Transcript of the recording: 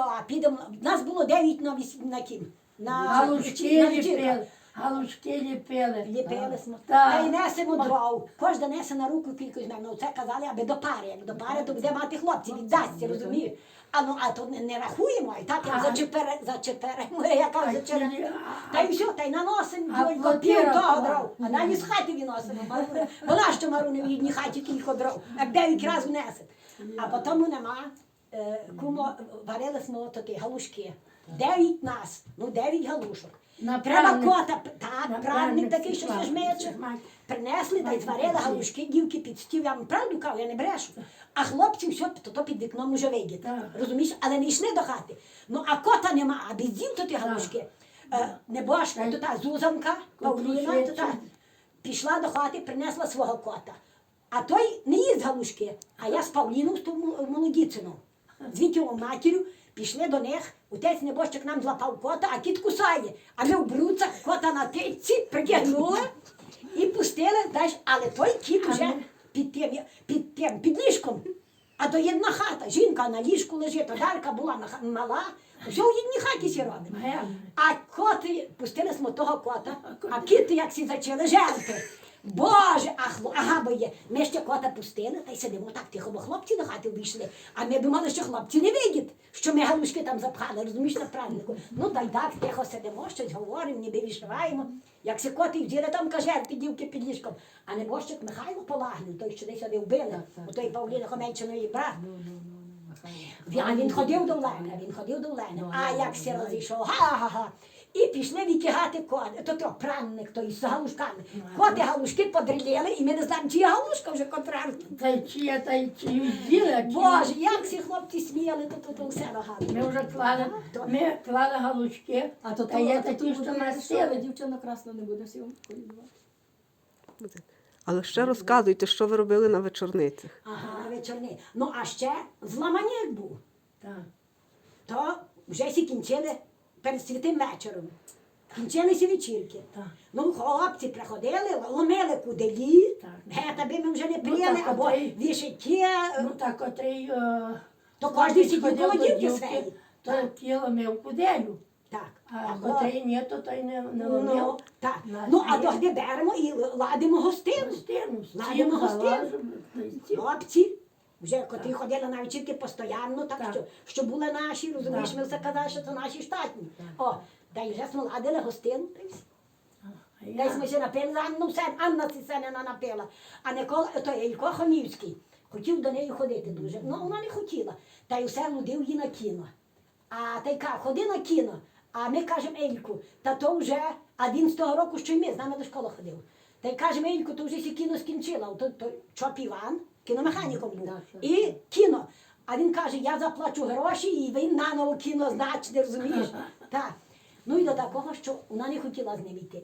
а підемо. Нас було дев'ять на віс... на кім. На Галушки ліпили. Галушки ліпили. Ліпили смо. Та й несемо дров. Кожна несе на руку кілька з Ну це казали, аби до пари. Як до пари, то буде мати хлопці, віддасться, розумієш? А ну, а то не, не рахуємо, і так як А. зачепери, зачеперемо, я кажу, зачеперемо. Та й все, та й наносимо А пів того дров. А далі з хати виносимо. Вона що Маруня в їдній хаті кілька дров, як дев'ять разів несе. А потім нема. Е, Кумо варили smo такі галушки. Дев'ять нас, ну дев'ять галушок. Треба кота, так, праздник такий, що все жмече. Принесли та й зварили галушки, дівки під стіл, я вам правду кажу, я не брешу. А хлопці все, то, то під вікном уже вийде. Розумієш, але не йшли до хати. Ну а кота нема, а без дів то ті галушки. Е, Небожка, то та Зузанка, Павліна, то та пішла до хати, принесла свого кота. А той не їсть галушки, а я з Павліном, з ту молодіцину, з Вітєвою матір'ю, пішли до них, отець небожчик нам злапав кота, а кіт кусає. А ми в бруцах кота на титці притягнули і пустили, знаєш, але той кіт уже під тим, під тим, під ліжком. А то єдна хата, жінка на ліжку лежить, а Дарка була мала, все в їдній хаті сі робить. А коти, пустили смо того кота, а кіти як всі почали жерти. Боже, а ага, бо є. Ми ще кота пустили, та й сидимо так тихо, бо хлопці до хати вийшли. А ми думали, що хлопці не вийдуть, що ми галушки там запхали, розумієш, на празднику. Ну та й так тихо сидимо, щось говоримо, ніби вишиваємо. Як се коти взяли там кажерти, дівки під ліжком. А небожчик Михайло Полагнів, той, що десь сюди вбили, у той Павліни Хоменчиної брат. А він ходив до Лени, він ходив до Лени. А як все розійшов, га-га-га. І пішли витягати коти, то то пранник той з галушками. Коти галушки подрілили, і ми не знаємо, чия галушка вже контрарна. Та й чия, та й чию Боже, як всі хлопці сміяли, то, то, то все нагадує. Ми вже клали, ми клали галушки, А то та є такі, що що носили. дівчина красна не буде всім колядувати. Але ще розказуйте, що ви робили на вечорницях. Ага, вечорні. Ну а ще зламанєк був. Так. То вже всі кінчили перед святим вечором. Кінчилися вечірки. Так. Ну, хлопці приходили, ломили куделі, гета би ми вже не Ну, так, або оте й- Ну так котрий е, То кожен сидів ходив коло до дівки дівки, своєї. то тіло мив куделю. Так. А Або- котрий ні, то той не, не Ну, так. На ну, а стіл. тоді беремо і ладимо гостину. Стіну, Ладимо гостину. та стіл. Хлопці, вже котрі ходили на вечірки постійно, так, Так. Що, що були наші, розумієш, ми все казали, що це наші штатні. О, та й вже ми ладили гостину. Десь ми ще напили, Анну все, Анна Циценина напила. А Никола, то Ілько Хомівський, хотів до неї ходити дуже. Ну, вона не хотіла. Та й все нудив її на кіно. А та й каже, ходи на кіно. А ми кажемо Ельку, та то вже, а він з того року, що й ми, з нами до школи ходив. Та й каже, Ельку, то вже сі кіно скінчила. То, то Чоп Іван, кіномеханіком був. І кіно. А він каже, я заплачу гроші, і він наново кіно значне, розумієш? Так. Ну і до такого, що вона не хотіла з ним йти.